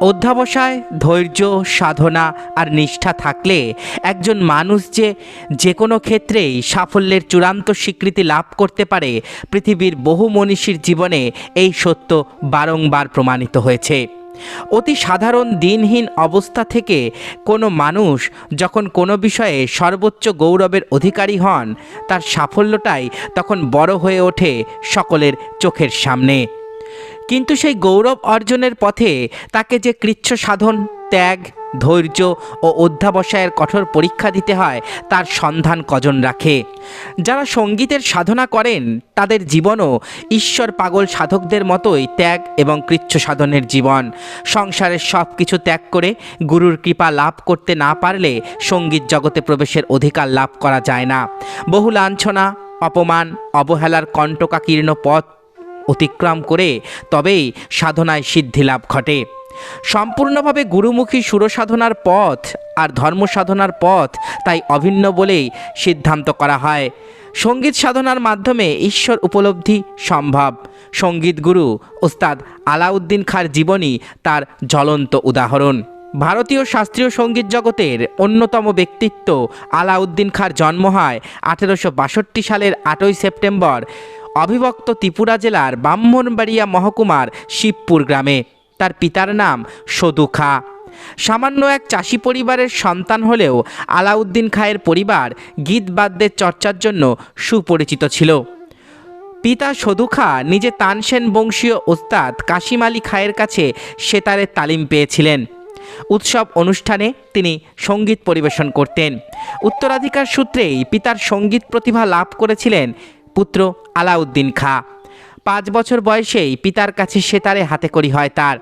অধ্যাবসায়, ধৈর্য, সাধনা আর নিষ্ঠা থাকলে একজন মানুষ যে যে কোনো ক্ষেত্রেই সাফল্যের চূড়ান্ত স্বীকৃতি লাভ করতে পারে, পৃথিবীর বহু মনীষীর জীবনে এই সত্য বারংবার প্রমাণিত হয়েছে। অতি সাধারণ দিনহীন অবস্থা থেকে কোনো মানুষ যখন কোনো বিষয়ে সর্বোচ্চ গৌরবের অধিকারী হন, তার সাফল্যটাই তখন বড় হয়ে ওঠে সকলের চোখের সামনে। কিন্তু সেই গৌরব অর্জনের পথে তাকে যে কৃচ্ছ সাধন, ত্যাগ, ধৈর্য ও অধ্যাবসায়ের কঠোর পরীক্ষা দিতে হয়, তার সন্ধান কজন রাখে? যারা সঙ্গীতের সাধনা করেন, তাদের জীবনও ঈশ্বর পাগল সাধকদের মতোই ত্যাগ এবং কৃচ্ছ সাধনের জীবন। সংসারের সব কিছু ত্যাগ করে গুরুর কৃপা লাভ করতে না পারলে সংগীত জগতে প্রবেশের অধিকার লাভ করা যায় না। বহু লাঞ্ছনা, অপমান, অবহেলার কণ্টকাকীর্ণ পথ অতিক্রম করে তবেই সাধনায় সিদ্ধি লাভ ঘটে। সম্পূর্ণভাবে গুরুমুখী সুরসাধনার পথ আর ধর্ম সাধনার পথ তাই অভিন্ন বলেই সিদ্ধান্ত করা হয়। সংগীত সাধনার মাধ্যমে ঈশ্বর উপলব্ধি সম্ভব। সংগীত গুরু ওস্তাদ আলাউদ্দিন খাঁর জীবনী তার জ্বলন্ত উদাহরণ। ভারতীয় শাস্ত্রীয় সংগীত জগতের অন্যতম ব্যক্তিত্ব আলাউদ্দিন খাঁর জন্ম হয় আঠেরোশো বাষট্টি সালের আটই সেপ্টেম্বর অবিভক্ত ত্রিপুরা জেলার ব্রাহ্মণবাড়িয়া মহকুমার শিবপুর গ্রামে। তার পিতার নাম সদু খা সামান্য এক চাষি পরিবারের সন্তান হলেও আলাউদ্দিন খায়ের পরিবার গীত বাদ্যের চর্চার জন্য সুপরিচিত ছিল। পিতা সদু খা নিজে তানসেন বংশীয় ওস্তাদ কাশিম আলী খায়ের কাছে সেতারের তালিম পেয়েছিলেন। উৎসব অনুষ্ঠানে তিনি সংগীত পরিবেশন করতেন। উত্তরাধিকার সূত্রেই পিতার সংগীত প্রতিভা লাভ করেছিলেন পুত্র আলাউদ্দিন খা। পাঁচ বছর বয়সেই পিতার কাছে সেতারে হাতে করি হয় তার।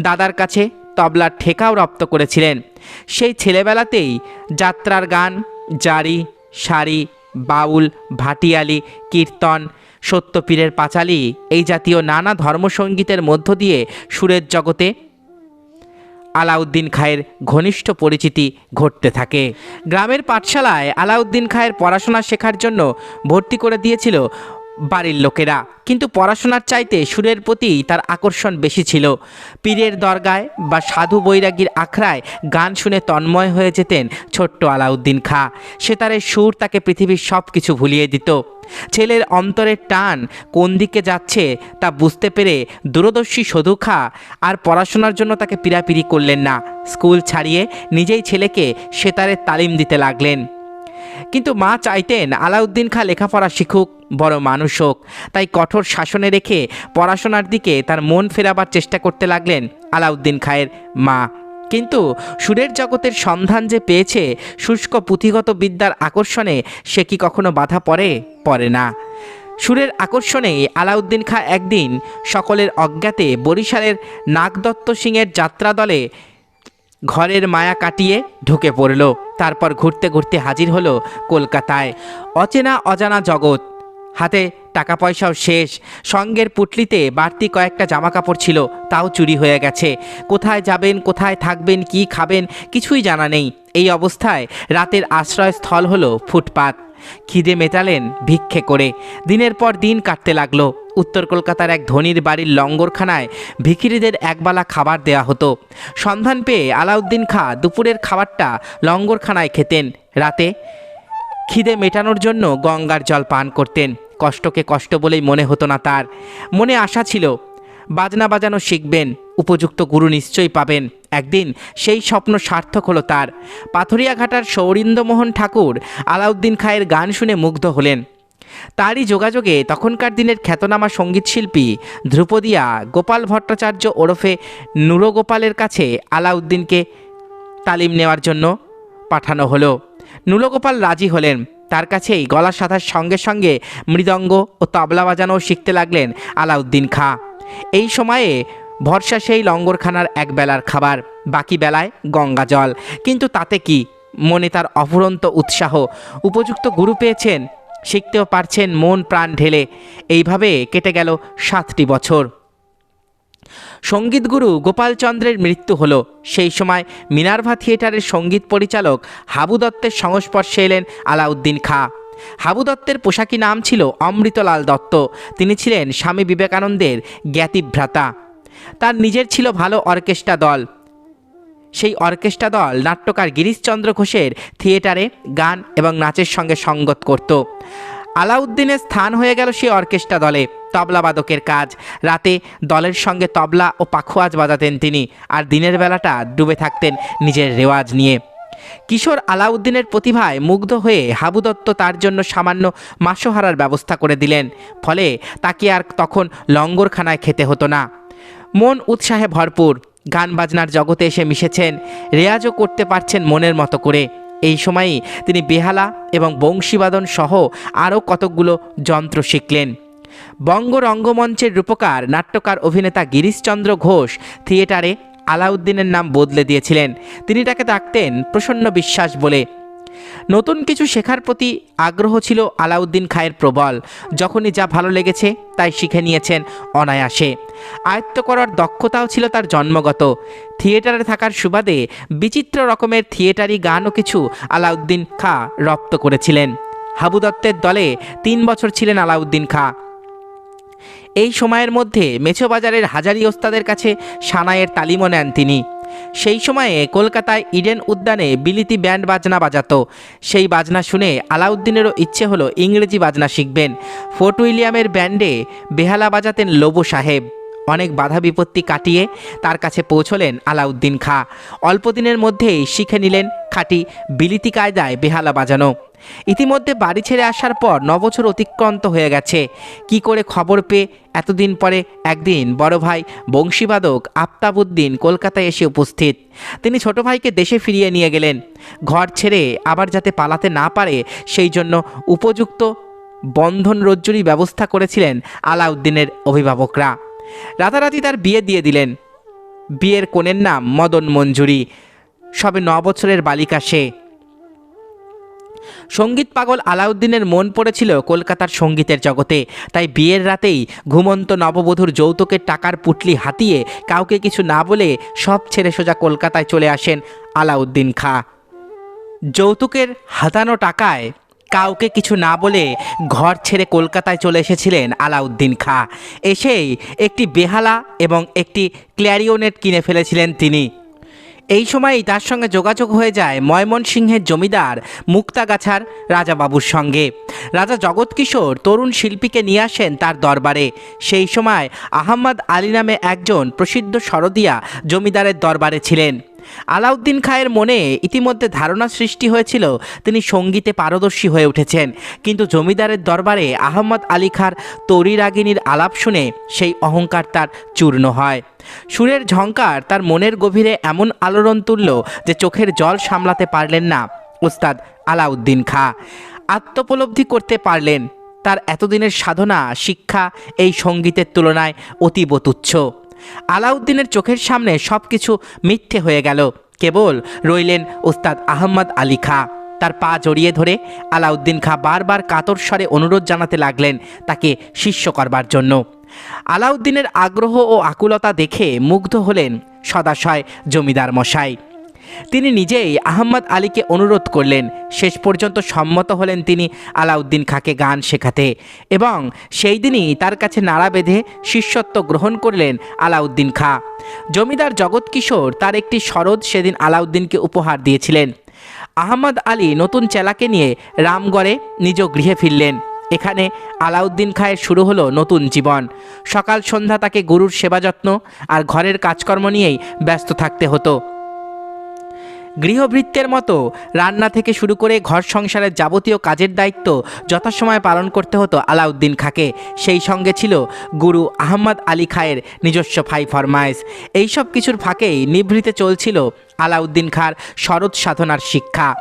দাদার কাছে তবলার ঠেকাও রপ্ত করেছিলেন। সেই ছেলেবেলাতেই যাত্রার গান, জারি শাড়ি বাউল, ভাটিয়ালি, কীর্তন, সত্যপীরের পাঁচালি এই জাতীয় নানা ধর্মসঙ্গীতের মধ্য দিয়ে সুরের জগতে আলাউদ্দিন খায়ের ঘনিষ্ঠ পরিচিতি ঘটতে থাকে। গ্রামের পাঠশালায় আলাউদ্দিন খায়ের পড়াশোনা শেখার জন্য ভর্তি করে দিয়েছিল বাড়ির লোকেরা। কিন্তু পড়াশোনার চাইতে সুরের প্রতি তার আকর্ষণ বেশি ছিল। পীরের দরগায় বা সাধু বৈরাগীর আখড়ায় গান শুনে তন্ময় হয়ে যেতেন ছোট্ট আলাউদ্দিন খা। সেতারের সুর তাকে পৃথিবীর সব কিছু ভুলিয়ে দিত। ছেলের অন্তরের টান কোন দিকে যাচ্ছে তা বুঝতে পেরে দূরদর্শী সধু খা আর পড়াশোনার জন্য তাকে পিরাপিরি করলেন না। স্কুল ছাড়িয়ে নিজেই ছেলেকে সেতারের তালিম দিতে লাগলেন। কিন্তু মা চাইতেন আলাউদ্দিন খা লেখাপড়া শিখুক, বড় মানুষ হোক। তাই কঠোর শাসনে রেখে পড়াশোনার দিকে তার মন ফেরাবার চেষ্টা করতে লাগলেন আলাউদ্দিন খায়ের মা। কিন্তু সুরের জগতের সন্ধান যে পেয়েছে, শুষ্ক পুঁথিগত বিদ্যার আকর্ষণে সে কি কখনো বাধা পড়ে? পড়ে না। সুরের আকর্ষণে আলাউদ্দিন খা একদিন সকলের অজ্ঞাতে বরিশালের নাগদত্ত সিংয়ের যাত্রা দলে ঘরের মায়া কাটিয়ে ঢুকে পড়ল। তারপর ঘুরতে ঘুরতে হাজির হলো কলকাতায়। অচেনা অজানা জগৎ। হাতে টাকা পয়সাও শেষ। সঙ্গের পুটলিতে বাড়তি কয়েকটা জামা কাপড় ছিল, তাও চুরি হয়ে গেছে। কোথায় যাবেন, কোথায় থাকবেন, কি খাবেন, কিছুই জানা নেই। এই অবস্থায় রাতের আশ্রয়স্থল হলো ফুটপাত। খিদে মেটালেন ভিক্ষে করে। দিনের পর দিন কাটতে লাগল। উত্তর কলকাতার এক ধনির বাড়ির লঙ্গরখানায় ভিখিরিদের একবেলা খাবার দেয়া হতো। সন্ধান পেয়ে আলাউদ্দিন খা দুপুরের খাবারটা লঙ্গরখানায় খেতেন। রাতে খিদে মেটানোর জন্য গঙ্গার জল পান করতেন। কষ্টকে কষ্ট বলেই মনে হতো না তার। মনে আশা ছিল, বাজনা বাজানো শিখবেন। উপযুক্ত গুরু নিশ্চয়ই পাবেন। একদিন সেই স্বপ্ন সার্থক হলো তার। পাথরিয়াঘাটার সৌরিন্দ্রমোহন ঠাকুর আলাউদ্দিন খায়ের গান শুনে মুগ্ধ হলেন। তারই যোগাযোগে তখনকার দিনের খ্যাতনামা সঙ্গীতশিল্পী ধ্রুপদিয়া গোপাল ভট্টাচার্য ওরফে নুরগোপালের কাছে আলাউদ্দিনকে তালিম নেওয়ার জন্য পাঠানো হলো। নুরগোপাল রাজি হলেন। তার কাছেই গলা সাঁতার সঙ্গে সঙ্গে মৃদঙ্গ ও তবলা বাজানোও শিখতে লাগলেন আলাউদ্দিন খা। এই সময়ে ভরসা সেই লঙ্গরখানার এক বেলার খাবার, বাকি বেলায় গঙ্গা জল। কিন্তু তাতে কি? মনে তার অফুরন্ত উৎসাহ। উপযুক্ত গুরু পেয়েছেন, শিখতেও পারছেন মন প্রাণ ঢেলে। এইভাবে কেটে গেল সাতটি বছর। সঙ্গীতগুরু গোপালচন্দ্রের মৃত্যু হলো। সেই সময় মিনার্ভা থিয়েটারের সংগীত পরিচালক হাবু দত্তের সংস্পর্শে এলেন আলাউদ্দিন খা। হাবু দত্তের পোশাকি নাম ছিল অমৃতলাল দত্ত। তিনি ছিলেন স্বামী বিবেকানন্দের জ্ঞাতিভ্রাতা। তার নিজের ছিল ভালো অর্কেস্ট্রা দল। সেই অর্কেস্ট্রা দল নাট্যকার গিরিশচন্দ্র ঘোষের থিয়েটারে গান এবং নাচের সঙ্গে সঙ্গত করত। আলাউদ্দিনের স্থান হয়ে গেল সেই অর্কেস্ট্রা দলে। তবলাবাদকের কাজ। রাতে দলের সঙ্গে তবলা ও পাখোয়াজ বাজাতেন তিনি আর দিনের বেলাটা ডুবে থাকতেন নিজের রেওয়াজ নিয়ে। কিশোর আলাউদ্দিনের প্রতিভায় মুগ্ধ হয়ে হাবু দত্ত তার জন্য সামান্য মাসোহারার ব্যবস্থা করে দিলেন। ফলে তাকে আর তখন লঙ্গরখানায় খেতে হতো না। মন উৎসাহে ভরপুর, গান বাজনার জগতে এসে মিশেছেন, রেয়াজও করতে পারছেন মনের মতো করে। এই সময়েই তিনি বেহালা এবং বংশীবাদন সহ আরও কতকগুলো যন্ত্র শিখলেন। বঙ্গ রঙ্গমঞ্চের রূপকার, নাট্যকার অভিনেতা গিরিশচন্দ্র ঘোষ থিয়েটারে আলাউদ্দিনের নাম বদলে দিয়েছিলেন। তিনি তাকে ডাকতেন প্রসন্ন বিশ্বাস বলে। নতুন কিছু শেখার প্রতি আগ্রহ ছিল আলাউদ্দিন খায়ের প্রবল। যখনই যা ভালো লেগেছে, তাই শিখে নিয়েছেন অনায়াসে। আয়ত্ত করার দক্ষতাও ছিল তার জন্মগত। থিয়েটারে থাকার সুবাদে বিচিত্র রকমের থিয়েটারি গানও কিছু আলাউদ্দিন খা রপ্ত করেছিলেন। হাবু দত্তের দলে তিন বছর ছিলেন আলাউদ্দিন খা। এই সময়ের মধ্যে মেছোবাজারের হাজারি ওস্তাদের কাছে সানাইয়ের তালিমও নেন তিনি। সেই সময়ে কলকাতায় ইডেন উদ্যানে বিলিতি ব্যান্ড বাজনা বাজাতো। সেই বাজনা শুনে আলাউদ্দিনেরও ইচ্ছে হলো ইংরেজি বাজনা শিখবেন। ফোর্ট উইলিয়ামের ব্যান্ডে বেহালা বাজাতেন লোবো সাহেব। অনেক বাধা বিপত্তি কাটিয়ে তার কাছে পৌঁছলেন আলাউদ্দিন খা। অল্প দিনের মধ্যেই শিখে নিলেন খাঁটি বিলিতি কায়দায় বেহালা বাজানো। ইতিমধ্যে বাড়ি ছেড়ে আসার পর নবছর অতিক্রান্ত হয়ে গেছে। কি করে খবর পেয়ে এতদিন পরে একদিন বড় ভাই বংশীবাদক আফতাবুদ্দিন কলকাতায় এসে উপস্থিত। তিনি ছোট ভাইকে দেশে ফিরিয়ে নিয়ে গেলেন। ঘর ছেড়ে আবার যাতে পালাতে না পারে, সেই জন্য উপযুক্ত বন্ধন রজ্জুরি ব্যবস্থা করেছিলেন আলাউদ্দিনের অভিভাবকরা। রাতারাতি তার বিয়ে দিয়ে দিলেন। বিয়ের কোণের নাম মদন মঞ্জুরি। সবে ন বছরের বালিকা সে। সংগীত পাগল আলাউদ্দিনের মন পড়েছিল কলকাতার সঙ্গীতের জগতে। তাই বিয়ের রাতেই ঘুমন্ত নববধূর যৌতুকের টাকার পুটলি হাতিয়ে কাউকে কিছু না বলে সব ছেড়ে সোজা কলকাতায় চলে আসেন আলাউদ্দিন খা। যৌতুকের হাতানো টাকায় কাউকে কিছু না বলে ঘর ছেড়ে কলকাতায় চলে এসেছিলেন আলাউদ্দিন খা। এসেই একটি বেহালা এবং একটি ক্ল্যারিওনেট কিনে ফেলেছিলেন তিনি। এই সময়ই তার সঙ্গে যোগাযোগ হয়ে যায় ময়মনসিংহের জমিদার মুক্তাগাছার রাজাবাবুর সঙ্গে। রাজা জগৎকিশোর তরুণ শিল্পীকে নিয়ে আসেন তার দরবারে। সেই সময় আহম্মদ আলী নামে একজন প্রসিদ্ধ শরদিয়া জমিদারের দরবারে ছিলেন। আলাউদ্দিন খায়ের মনে ইতিমধ্যে ধারণা সৃষ্টি হয়েছিল, তিনি সঙ্গীতে পারদর্শী হয়ে উঠেছেন। কিন্তু জমিদারের দরবারে আহম্মদ আলী খার তরি রাগিনীর আলাপ শুনে সেই অহংকার তার চূর্ণ হয়। সুরের ঝঙ্কার তার মনের গভীরে এমন আলোড়ন তুলল যে চোখের জল সামলাতে পারলেন না উস্তাদ আলাউদ্দিন খা। আত্মোপলব্ধি করতে পারলেন, তার এতদিনের সাধনা, শিক্ষা এই সঙ্গীতের তুলনায় অতীব তুচ্ছ। আলাউদ্দিনের চোখের সামনে সব কিছু মিথ্যে হয়ে গেল। কেবল রইলেন উস্তাদ আহম্মদ আলী খা। তার পা জড়িয়ে ধরে আলাউদ্দিন খা বারবার কাতর স্বরে অনুরোধ জানাতে লাগলেন তাকে শিষ্য করবার জন্য। আলাউদ্দিনের আগ্রহ ও আকুলতা দেখে মুগ্ধ হলেন সদাশয় জমিদার মশাই। তিনি নিজেই আহম্মদ আলীকে অনুরোধ করলেন। শেষ পর্যন্ত সম্মত হলেন তিনি আলাউদ্দিন খাঁকে গান শেখাতে এবং সেই দিনই তার কাছে নাড়া বেঁধে শিষ্যত্ব গ্রহণ করলেন আলাউদ্দিন খাঁ। জমিদার জগৎ কিশোর তার একটি শরৎ সেদিন আলাউদ্দিনকে উপহার দিয়েছিলেন। আহমদ আলী নতুন চেলাকে নিয়ে রামগড়ে নিজ গৃহে ফিরলেন। এখানে আলাউদ্দিন খায়ের শুরু হলো নতুন জীবন। সকাল সন্ধ্যা তাকে গুরুর সেবা যত্ন আর ঘরের কাজকর্ম নিয়েই ব্যস্ত থাকতে হতো। গৃহভৃত্যের মতো রান্না থেকে শুরু করে ঘর সংসারের যাবতীয় কাজের দায়িত্ব যথাসময়ে পালন করতে হতো আলাউদ্দিন খাকে। সেই সঙ্গে ছিল গুরু আহমদ আলী খায়ের নিজস্ব ফাই ফরমায়েশ এইসব কিছুর ফাঁকেই নিভৃতে চলছিল আলাউদ্দিন খাঁর শরৎ সাধনার শিক্ষা।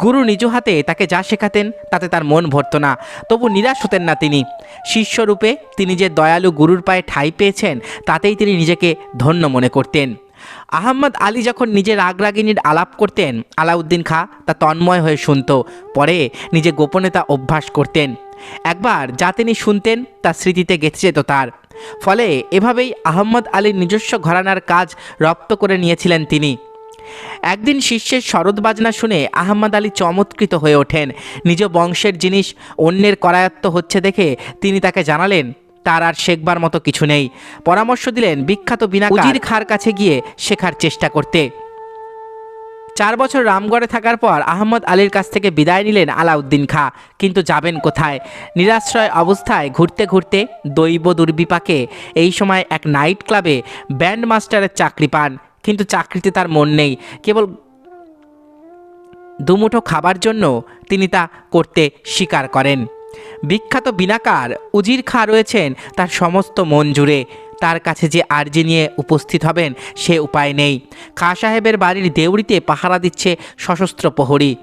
গুরু নিজ হাতে তাকে যা শেখাতেন তাতে তার মন ভরত না, তবু নিরাশ হতেন না তিনি। শিষ্যরূপে তিনি যে দয়ালু গুরুর পায়ে ঠাঁই পেয়েছেন, তাতেই তিনি নিজেকে ধন্য মনে করতেন। আহম্মদ আলী যখন নিজের রাগরাগিনীর আলাপ করতেন, আলাউদ্দিন খা তা তন্ময় হয়ে শুনত, পরে নিজে গোপনে তা অভ্যাস করতেন। একবার যা তিনি শুনতেন, তা স্মৃতিতে গেঁথে যেত তার। ফলে এভাবেই আহম্মদ আলীর নিজস্ব ঘরানার কাজ রপ্ত করে নিয়েছিলেন তিনি। একদিন শিষ্যের শরৎ বাজনা শুনে আহম্মদ আলী চমৎকৃত হয়ে ওঠেন। নিজ বংশের জিনিস অন্যের করায়ত্ত হচ্ছে দেখে তিনি তাকে জানালেন তার আর শেখবার মতো কিছু নেই। পরামর্শ দিলেন বিখ্যাত বিনা উজির খার কাছে গিয়ে শেখার চেষ্টা করতে। চার বছর রামগড়ে থাকার পর আহমদ আলীর কাছ থেকে বিদায় নিলেন আলাউদ্দিন খা। কিন্তু যাবেন কোথায়? নিরাশ্রয় অবস্থায় ঘুরতে ঘুরতে দৈব দুর্বিপাকে এই সময় এক নাইট ক্লাবে ব্যান্ড মাস্টারের চাকরি পান। কিন্তু চাকরিতে তার মন নেই। কেবল দুমুঠো খাবার জন্য তিনি তা করতে স্বীকার করেন। বিখ্যাত বিনাকার উজির খা রয়েছেন তার সমস্ত মন জুড়ে। তার কাছে যে আর্জি নিয়ে উপস্থিত হবেন, সে উপায় নেই। খা সাহেবের বাড়ির দেউড়িতে পাহারা দিচ্ছে সশস্ত্র প্রহরী।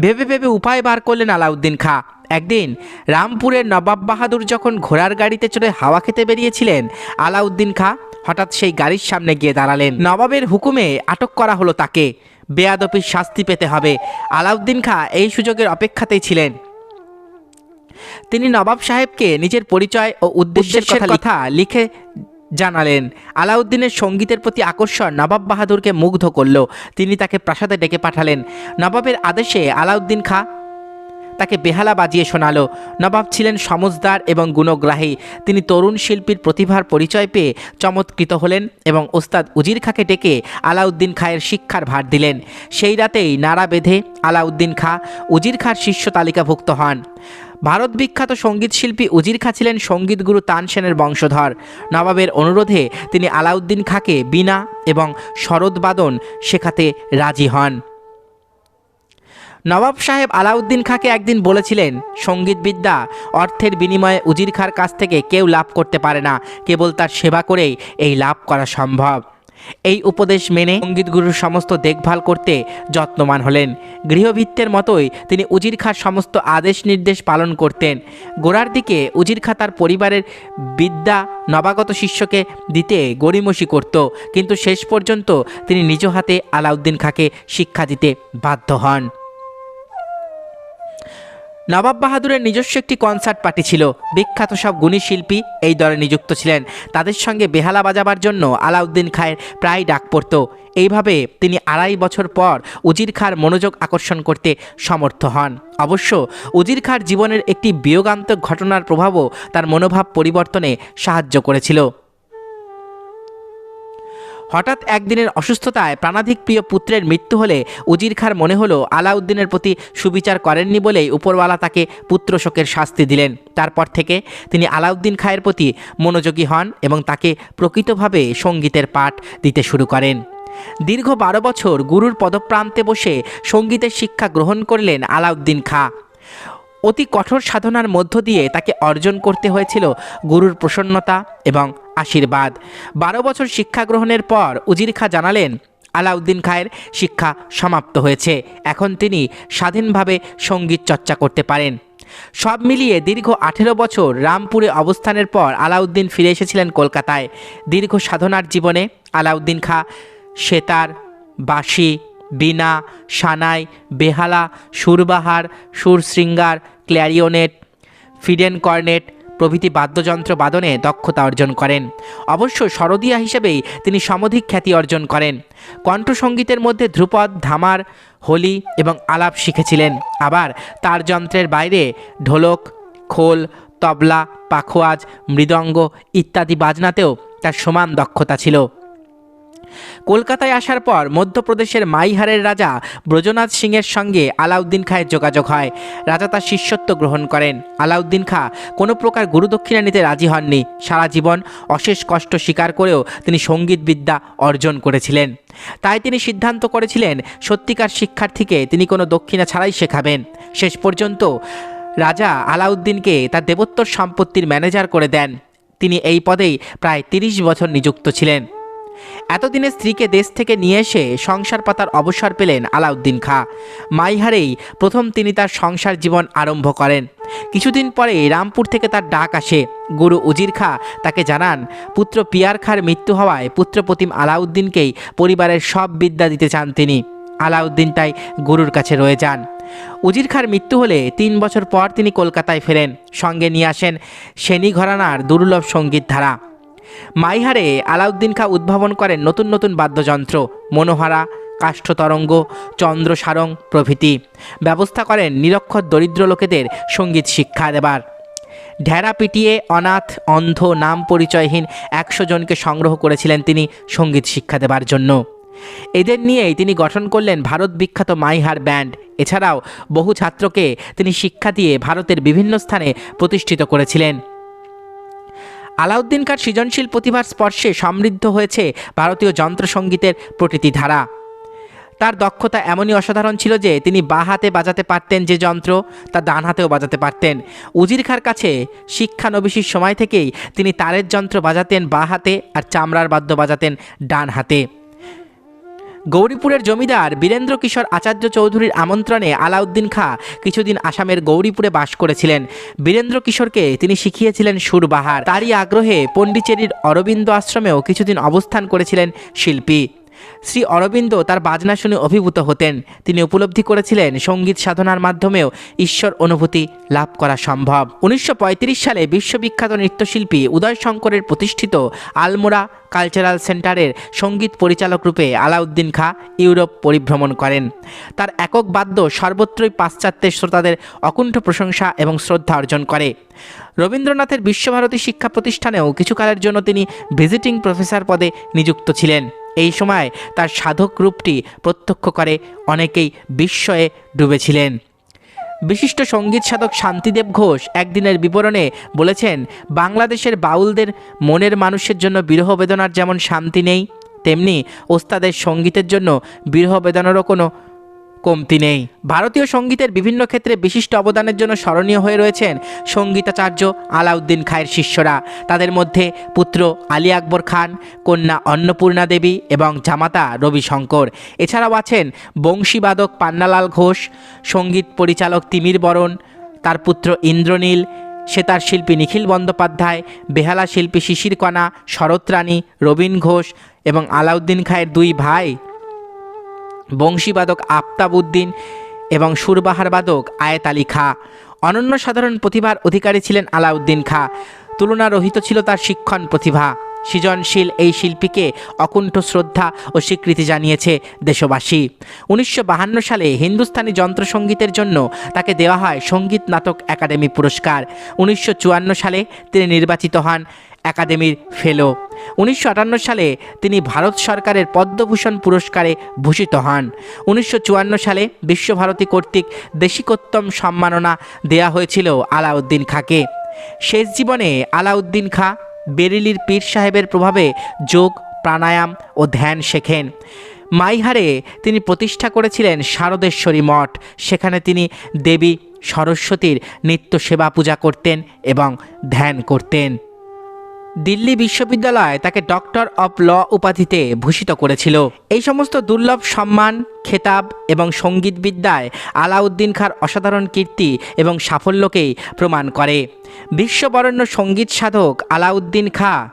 ভেবে ভেবে উপায় বার করলেন আলাউদ্দিন খা। একদিন রামপুরের নবাব বাহাদুর যখন ঘোড়ার গাড়িতে চড়ে হাওয়া খেতে বেরিয়েছিলেন, আলাউদ্দিন খা হঠাৎ সেই গাড়ির সামনে গিয়ে দাঁড়ালেন। নবাবের হুকুমে আটক করা হলো তাকে। বেয়াদপির শাস্তি পেতে হবে। আলাউদ্দিন খা এই সুযোগের অপেক্ষাতেই ছিলেন। তিনি নবাব সাহেবকে নিজের পরিচয় ও উদ্দেশ্যের কথা লিখে জানালেন। আলাউদ্দিনের সঙ্গীতের প্রতি আকর্ষণ নবাব বাহাদুরকে মুগ্ধ করল। তিনি তাকে প্রাসাদে ডেকে পাঠালেন। নবাবের আদেশে আলাউদ্দিন খা তাকে বেহালা বাজিয়ে শোনালো। নবাব ছিলেন সমজদার এবং গুণগ্রাহী। তিনি তরুণ শিল্পীর প্রতিভার পরিচয় পেয়ে চমৎকৃত হলেন এবং ওস্তাদ উজির খাকে ডেকে আলাউদ্দিন খায়ের শিক্ষার ভার দিলেন। সেই রাতেই নাড়া বেঁধে আলাউদ্দিন খা উজির খার শিষ্য তালিকাভুক্ত হন। ভারত বিখ্যাত সংগীত শিল্পী উজির খা ছিলেন সংগীত সঙ্গীতগুরু তানসেনের বংশধর। নবাবের অনুরোধে তিনি আলাউদ্দিন খাকে বীণা এবং শরৎবাদন শেখাতে রাজি হন। নবাব সাহেব আলাউদ্দিন খাঁকে একদিন বলেছিলেন, সঙ্গীতবিদ্যা অর্থের বিনিময়ে উজির খার কাছ থেকে কেউ লাভ করতে পারে না, কেবল তার সেবা করেই এই লাভ করা সম্ভব। এই উপদেশ মেনে সঙ্গীতগুরুর সমস্ত দেখভাল করতে যত্নবান হলেন। গৃহভিত্তের মতোই তিনি উজির খার সমস্ত আদেশ নির্দেশ পালন করতেন। গোড়ার দিকে উজির খা তার পরিবারের বিদ্যা নবাগত শিষ্যকে দিতে গড়িমসি করত, কিন্তু শেষ পর্যন্ত তিনি নিজ হাতে আলাউদ্দিন খাঁকে শিক্ষা দিতে বাধ্য হন। নবাব বাহাদুরের নিজস্ব একটি কনসার্ট পার্টি ছিল। বিখ্যাত সব গুণী শিল্পী এই দলে নিযুক্ত ছিলেন। তাদের সঙ্গে বেহালা বাজাবার জন্য আলাউদ্দিন খায়ের প্রায় ডাক পড়ত। এইভাবে তিনি আড়াই বছর পর উজির খার মনোযোগ আকর্ষণ করতে সমর্থ হন। অবশ্য উজির খার জীবনের একটি বিয়োগান্তক ঘটনার প্রভাবও তার মনোভাব পরিবর্তনে সাহায্য করেছিল। হঠাৎ একদিনের অসুস্থতায় প্রাণাধিক প্রিয় পুত্রের মৃত্যু হলে উজির খার মনে হলো, আলাউদ্দিনের প্রতি সুবিচার করেননি বলেই উপরওয়ালা তাকে পুত্র শোকের শাস্তি দিলেন। তারপর থেকে তিনি আলাউদ্দিন খায়ের প্রতি মনোযোগী হন এবং তাকে প্রকৃতভাবে সঙ্গীতের পাঠ দিতে শুরু করেন। দীর্ঘ বারো বছর গুরুর পদপ্রান্তে বসে সঙ্গীতের শিক্ষা গ্রহণ করলেন আলাউদ্দিন খা। অতি কঠোর সাধনার মধ্য দিয়ে তাকে অর্জন করতে হয়েছিল গুরুর প্রসন্নতা এবং আশীর্বাদ। বারো বছর শিক্ষা গ্রহণের পর উজির খা জানালেন, আলাউদ্দিন খায়ের শিক্ষা সমাপ্ত হয়েছে। এখন তিনি স্বাধীনভাবে সংগীত চর্চা করতে পারেন। সব মিলিয়ে দীর্ঘ আঠেরো বছর রামপুরে অবস্থানের পর আলাউদ্দিন ফিরে এসেছিলেন কলকাতায়। দীর্ঘ সাধনার জীবনে আলাউদ্দিন খা সেতার বাঁশি, বীণা, সানাই, বেহালা, সুরবাহার, সুরশৃঙ্গার ক্ল্যারিওনেট ফিডেন কর্নেট প্রভৃতি বাদ্যযন্ত্র বাদনে দক্ষতা অর্জন করেন। অবশ্য শরদিয়া হিসেবেই তিনি সমধিক খ্যাতি অর্জন করেন। কণ্ঠসঙ্গীতের মধ্যে ধ্রুপদ, ধামার, হোলি এবং আলাপ শিখেছিলেন। আবার তার যন্ত্রের বাইরে ঢোলক, খোল, তবলা, পাখোয়াজ, মৃদঙ্গ ইত্যাদি বাজনাতেও তার সমান দক্ষতা ছিল। কলকাতায় আসার পর মধ্যপ্রদেশের মাইহারের রাজা ব্রজনাথ সিংয়ের সঙ্গে আলাউদ্দিন খায়ের যোগাযোগ হয়। রাজা তার শিষ্যত্ব গ্রহণ করেন। আলাউদ্দিন খা কোনো প্রকার গুরুদক্ষিণা নিতে রাজি হননি। সারা জীবন অশেষ কষ্ট স্বীকার করেও তিনি সংগীত বিদ্যা অর্জন করেছিলেন। তাই তিনি সিদ্ধান্ত করেছিলেন, সত্যিকার শিক্ষার্থীকে তিনি কোনো দক্ষিণা ছাড়াই শেখাবেন। শেষ পর্যন্ত রাজা আলাউদ্দিনকে তার দেবোত্তর সম্পত্তির ম্যানেজার করে দেন। তিনি এই পদেই প্রায় তিরিশ বছর নিযুক্ত ছিলেন। এতদিনে স্ত্রীকে দেশ থেকে নিয়ে এসে সংসার পাতার অবসর পেলেন আলাউদ্দিন খা। মাইহারেই প্রথম তিনি তার সংসার জীবন আরম্ভ করেন। কিছুদিন পরে রামপুর থেকে তার ডাক আসে। গুরু উজির খা তাকে জানান, পুত্র পিয়ার খার মৃত্যু হওয়ায় পুত্রপ্রতিম আলাউদ্দিনকেই পরিবারের সব বিদ্যা দিতে চান তিনি। আলাউদ্দিন তাই গুরুর কাছে রয়ে যান। উজির খার মৃত্যু হলে তিন বছর পর তিনি কলকাতায় ফেরেন। সঙ্গে নিয়ে আসেন সেনী ঘরানার দুর্লভ সংগীত ধারা মাইহারে আলাউদ্দিন খা উদ্ভাবন করেন নতুন নতুন বাদ্যযন্ত্র, মনোহারা, কাষ্ঠতরঙ্গ, চন্দ্র সারং প্রভৃতি। ব্যবস্থা করেন নিরক্ষর দরিদ্র লোকেদের সংগীত শিক্ষা দেবার। ঢেরা পিটিয়ে অনাথ, অন্ধ, নাম পরিচয়হীন একশো জনকে সংগ্রহ করেছিলেন তিনি সংগীত শিক্ষা দেবার জন্য। এদের নিয়েই তিনি গঠন করলেন ভারত বিখ্যাত মাইহার ব্যান্ড। এছাড়াও বহু ছাত্রকে তিনি শিক্ষা দিয়ে ভারতের বিভিন্ন স্থানে প্রতিষ্ঠিত করেছিলেন। আলাউদ্দিন খাঁর সৃজনশীল প্রতিভার স্পর্শে সমৃদ্ধ হয়েছে ভারতীয় যন্ত্রসঙ্গীতের প্রকৃতি ধারা। তার দক্ষতা এমনই অসাধারণ ছিল যে তিনি বা হাতে বাজাতে পারতেন যে যন্ত্র, তা ডান হাতেও বাজাতে পারতেন। উজির খার কাছে শিক্ষানবিশির সময় থেকেই তিনি তারের যন্ত্র বাজাতেন বা হাতে আর চামড়ার বাদ্য বাজাতেন ডান হাতে। গৌরীপুরের জমিদার বীরেন্দ্র কিশোর আচার্য চৌধুরীর আমন্ত্রণে আলাউদ্দিন খা কিছুদিন আসামের গৌরীপুরে বাস করেছিলেন। বীরেন্দ্র কিশোরকে তিনি শিখিয়েছিলেন সুরবাহার তারই আগ্রহে পণ্ডিচেরির অরবিন্দ আশ্রমেও কিছুদিন অবস্থান করেছিলেন শিল্পী। শ্রী অরবিন্দ তার বাজনা শুনে অভিভূত হতেন। তিনি উপলব্ধি করেছিলেন সংগীত সাধনার মাধ্যমেও ঈশ্বর অনুভূতি লাভ করা সম্ভব। উনিশশো পঁয়ত্রিশ সালে বিশ্ববিখ্যাত নৃত্যশিল্পী উদয় শঙ্করের প্রতিষ্ঠিত আলমোড়া কালচারাল সেন্টারের সংগীত পরিচালক রূপে আলাউদ্দিন খাঁ ইউরোপ পরিভ্রমণ করেন। তার একক বাদ্য সর্বত্রই পাশ্চাত্যের শ্রোতাদের অকুণ্ঠ প্রশংসা এবং শ্রদ্ধা অর্জন করে। রবীন্দ্রনাথের বিশ্বভারতী শিক্ষা প্রতিষ্ঠানেও কিছুকালের জন্য তিনি ভিজিটিং প্রফেসর পদে নিযুক্ত ছিলেন। এই সময় তার সাধক রূপটি প্রত্যক্ষ করে অনেকেই বিস্ময়ে ডুবেছিলেন। বিশিষ্ট সংগীত সাধক শান্তিদেব ঘোষ একদিনের বিবরণে বলেছেন, বাংলাদেশের বাউলদের মনের মানুষের জন্য বিরহ বেদনার যেমন শান্তি নেই, তেমনি ওস্তাদের সঙ্গীতের জন্য বিরহ বেদনারও কোনো কমতি নেই। ভারতীয় সঙ্গীতের বিভিন্ন ক্ষেত্রে বিশিষ্ট অবদানের জন্য স্মরণীয় হয়ে রয়েছেন সঙ্গীতাচার্য আলাউদ্দিন খায়ের শিষ্যরা। তাদের মধ্যে পুত্র আলী আকবর খান, কন্যা অন্নপূর্ণা দেবী এবং জামাতা রবি শঙ্কর এছাড়াও আছেন বংশীবাদক পান্নালাল ঘোষ, সংগীত পরিচালক তিমির বরণ, তার পুত্র ইন্দ্রনীল, সেতার শিল্পী নিখিল বন্দ্যোপাধ্যায়, বেহালা শিল্পী শিশির কণা, শরৎ রানী রবীন ঘোষ এবং আলাউদ্দিন খায়ের দুই ভাই। বংশীবাদক আফতাবউদ্দিন এবং সুরবাহার বাদক আয়েত আলী খা। অনন্য সাধারণ প্রতিভার অধিকারী ছিলেন আলাউদ্দিন খা। তুলনারহিত ছিল তার শিক্ষণ প্রতিভা। সৃজনশীল এই শিল্পীকে অকুণ্ঠ শ্রদ্ধা ও স্বীকৃতি জানিয়েছে দেশবাসী। উনিশশো সালে হিন্দুস্তানি যন্ত্রসঙ্গীতের জন্য তাকে দেওয়া হয় সংগীত নাটক একাডেমি পুরস্কার। উনিশশো চুয়ান্ন সালে তিনি নির্বাচিত হন। একাডেমির ফেলো। উনিশশো আটান্ন সালে তিনি ভারত সরকারের পদ্মভূষণ পুরস্কারে ভূষিত হন। উনিশশো চুয়ান্ন সালে বিশ্বভারতী কর্তৃক দেশিকোত্তম সম্মাননা দেয়া হয়েছিল আলাউদ্দিন খাঁকে। শেষ জীবনে আলাউদ্দিন খাঁ বেরিলির পীর সাহেবের প্রভাবে যোগ, প্রাণায়াম ও ধ্যান শেখেন। মাইহারে তিনি প্রতিষ্ঠা করেছিলেন শারদেশ্বরী মঠ। সেখানে তিনি দেবী সরস্বতীর নিত্য সেবা পূজা করতেন এবং ধ্যান করতেন। দিল্লি বিশ্ববিদ্যালয় তাকে ডক্টর অব ল উপাধিতে ভূষিত করেছিল। এই সমস্ত দুর্লভ সম্মান, খেতাব এবং সঙ্গীতবিদ্যায় আলাউদ্দিন খাঁর অসাধারণ কীর্তি এবং সাফল্যকেই প্রমাণ করে। বিশ্ববরণ্য সংগীত সাধক আলাউদ্দিন খাঁ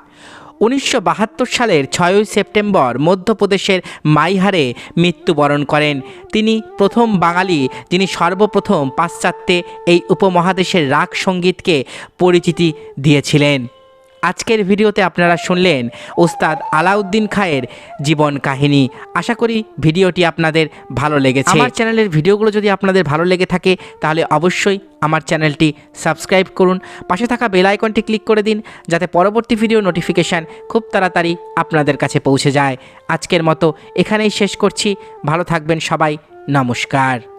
উনিশশো বাহাত্তর সালের ছয়ই সেপ্টেম্বর মধ্যপ্রদেশের মাইহারে মৃত্যুবরণ করেন। তিনি প্রথম বাঙালি, যিনি সর্বপ্রথম পাশ্চাত্যে এই উপমহাদেশের রাগ সঙ্গীতকে পরিচিতি দিয়েছিলেন। আজকের ভিডিওতে আপনারা শুনলেন ওস্তাদ আলাউদ্দিন খায়ের জীবন কাহিনী। আশা করি ভিডিওটি আপনাদের ভালো লেগেছে। আমার চ্যানেলের ভিডিওগুলো যদি আপনাদের ভালো লেগে থাকে, তাহলে অবশ্যই আমার চ্যানেলটি সাবস্ক্রাইব করুন। পাশে থাকা বেল আইকনটি ক্লিক করে দিন, যাতে পরবর্তী ভিডিও নোটিফিকেশান খুব তাড়াতাড়ি আপনাদের কাছে পৌঁছে যায়। আজকের মতো এখানেই শেষ করছি। ভালো থাকবেন সবাই। নমস্কার।